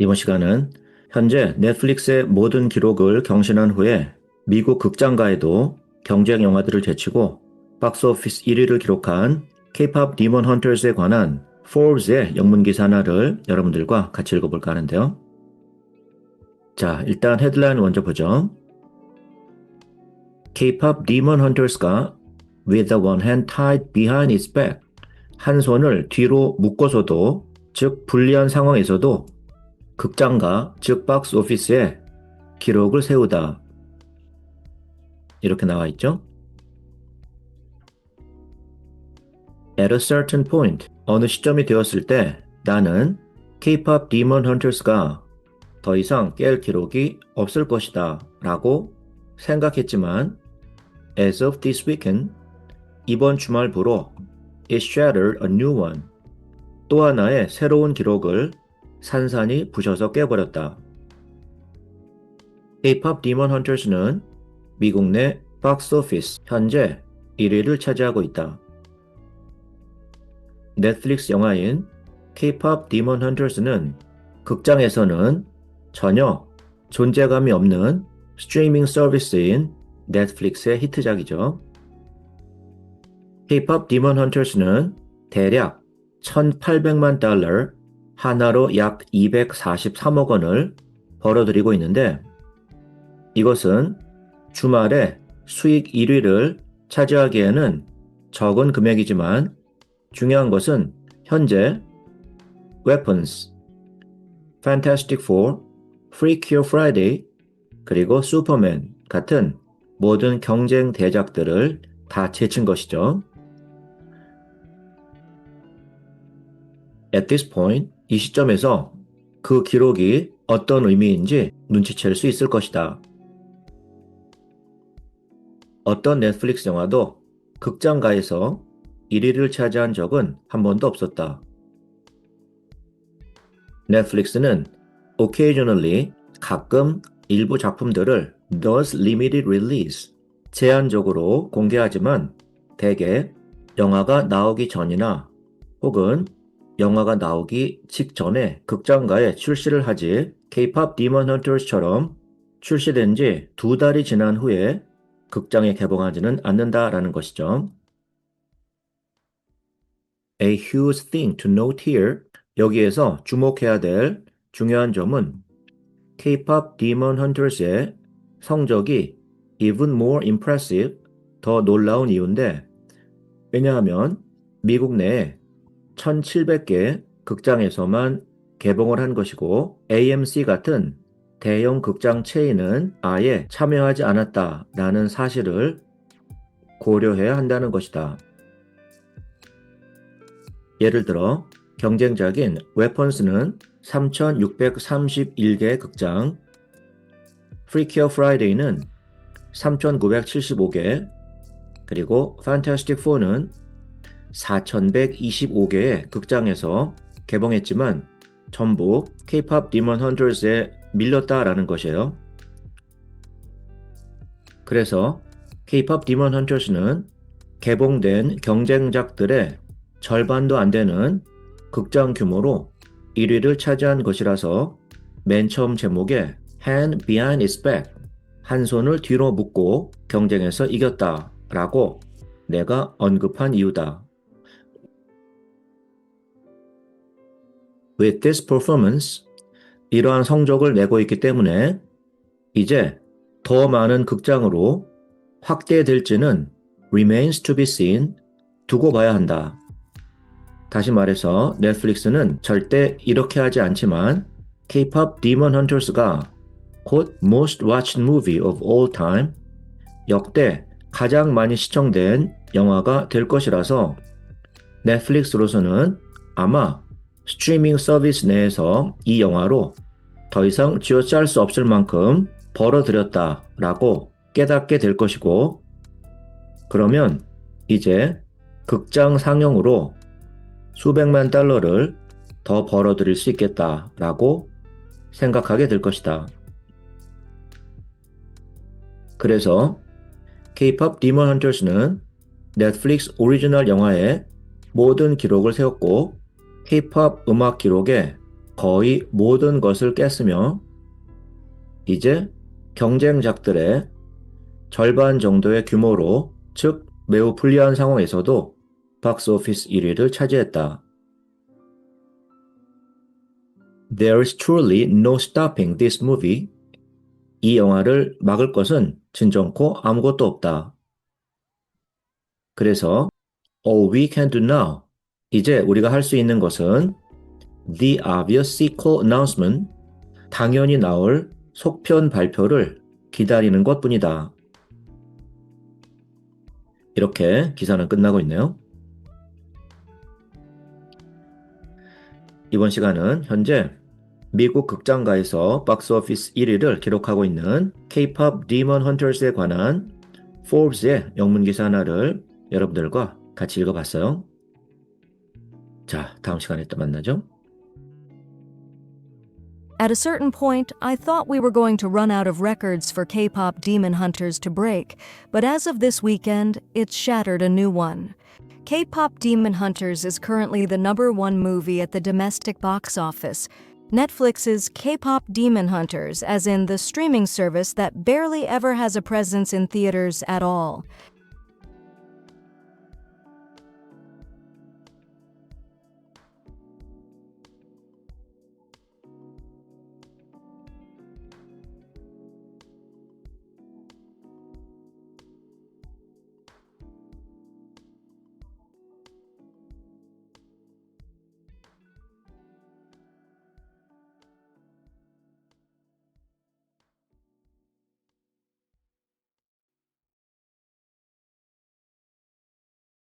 이번 시간은 현재 넷플릭스의 모든 기록을 경신한 후에 미국 극장가에도 경쟁 영화들을 제치고 박스오피스 1위를 기록한 K-pop 디몬 헌터즈에 관한 Forbes의 영문 기사 하나를 여러분들과 같이 읽어볼까 하는데요. 자, 일단 헤드라인 먼저 보죠. K-pop Demon Hunters가 with the one hand tied behind its back 한 손을 뒤로 묶어서도 즉 불리한 상황에서도 극장가 즉 박스 오피스에 기록을 세우다 이렇게 나와 있죠. At a certain point 어느 시점이 되었을 때 나는 K-pop Demon Hunters가 더 이상 깰 기록이 없을 것이다 라고 생각했지만 as of this weekend 이번 주말부로 it shattered a new one 또 하나의 새로운 기록을 산산이 부셔서 깨버렸다. K-pop Demon Hunters는 미국 내 박스 오피스 현재 1위를 차지하고 있다. 넷플릭스 영화인 K-pop Demon Hunters는 극장에서는 전혀 존재감이 없는 스트리밍 서비스인 넷플릭스의 히트작이죠. K-pop Demon Hunters는 대략 1,800만 달러, 하나로 약 243억 원을 벌어들이고 있는데 이것은 주말에 수익 1위를 차지하기에는 적은 금액이지만 중요한 것은 현재 Weapons, Fantastic Four, Freakier Friday, 그리고 슈퍼맨 같은 모든 경쟁 대작들을 다 제친 것이죠. At this point, 이 시점에서 그 기록이 어떤 의미인지 눈치챌 수 있을 것이다. 어떤 넷플릭스 영화도 극장가에서 1위를 차지한 적은 한 번도 없었다. 넷플릭스는 occasionally 가끔 일부 작품들을 does limited release 제한적으로 공개하지만 대개 영화가 나오기 전이나 혹은 영화가 나오기 직전에 극장가에 출시를 하지 K-pop Demon Hunters처럼 출시된 지 두 달이 지난 후에 극장에 개봉하지는 않는다라는 것이죠. A huge thing to note here. 여기에서 주목해야 될 중요한 점은 K-pop Demon Hunters의 성적이 even more impressive, 더 놀라운 이유인데 왜냐하면 미국 내에 1700개 극장에서만 개봉을 한 것이고 AMC 같은 대형 극장 체인은 아예 참여하지 않았다라는 사실을 고려해야 한다는 것이다. 예를 들어 경쟁작인 웨펀스는 3,631개 극장, 프리키어 프라이데이는 3,975개, 그리고 판타스틱 4는 4,125개의 극장에서 개봉했지만 전부 K-pop 디먼 헌터스에 밀렸다라는 것이에요. 그래서 K-pop 디먼 헌터스는 개봉된 경쟁작들의 절반도 안 되는 극장 규모로 1위를 차지한 것이라서 맨 처음 제목에 Hand Behind Its Back 한 손을 뒤로 묶고 경쟁에서 이겼다 라고 내가 언급한 이유다. With this performance, 이러한 성적을 내고 있기 때문에 이제 더 많은 극장으로 확대될지는 remains to be seen 두고 봐야 한다. 다시 말해서 넷플릭스는 절대 이렇게 하지 않지만 K-pop Demon Hunters가 곧 most watched movie of all time 역대 가장 많이 시청된 영화가 될 것이라서 넷플릭스로서는 아마 스트리밍 서비스 내에서 이 영화로 더 이상 쥐어짤 수 없을 만큼 벌어들였다라고 깨닫게 될 것이고 그러면 이제 극장 상영으로 수백만 달러를 더 벌어들일 수 있겠다라고 생각하게 될 것이다. 그래서 K-pop Demon Hunters는 넷플릭스 오리지널 영화의 모든 기록을 세웠고 K-pop 음악 기록에 거의 모든 것을 깼으며 이제 경쟁작들의 절반 정도의 규모로 즉 매우 불리한 상황에서도 박스 오피스 1위를 차지했다. There's truly no stopping this movie. 이 영화를 막을 것은 진정코 아무것도 없다. 그래서 All we can do now. 이제 우리가 할 수 있는 것은 The obvious sequel announcement. 당연히 나올 속편 발표를 기다리는 것 뿐이다. 이렇게 기사는 끝나고 있네요. 이번 시간은 현재 미국 극장가에서 박스오피스 1위를 기록하고 있는 K-pop Demon Hunters에 관한 Forbes의 영문 기사 하나를 여러분들과 같이 읽어봤어요. 자, 다음 시간에 또 만나죠. At a certain point, I thought we were going to run out of records for K pop Demon Hunters to break, but as of this weekend, it's shattered a new one. K pop Demon Hunters is currently the number one movie at the domestic box office. Netflix's K pop Demon Hunters, as in the streaming service that barely ever has a presence in theaters at all,